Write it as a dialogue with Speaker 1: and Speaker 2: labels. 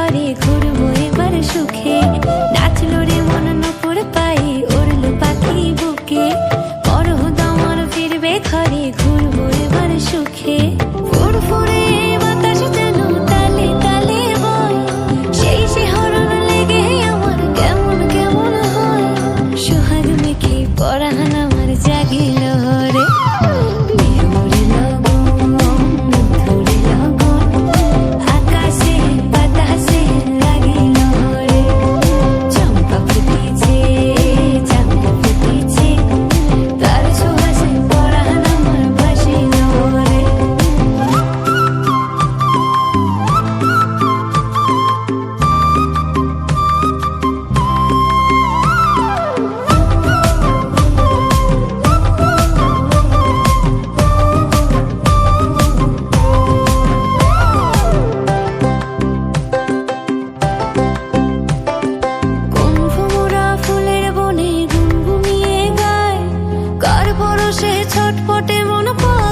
Speaker 1: ঘরে ঘুরবো এবার সুখে। নাচলো রে মন নপুর পাই উড়লো পাখি বুকে। পরহ দামার ফিরবে ঘরে, ঘুরবো এবার সুখে। ছটপটে মন পা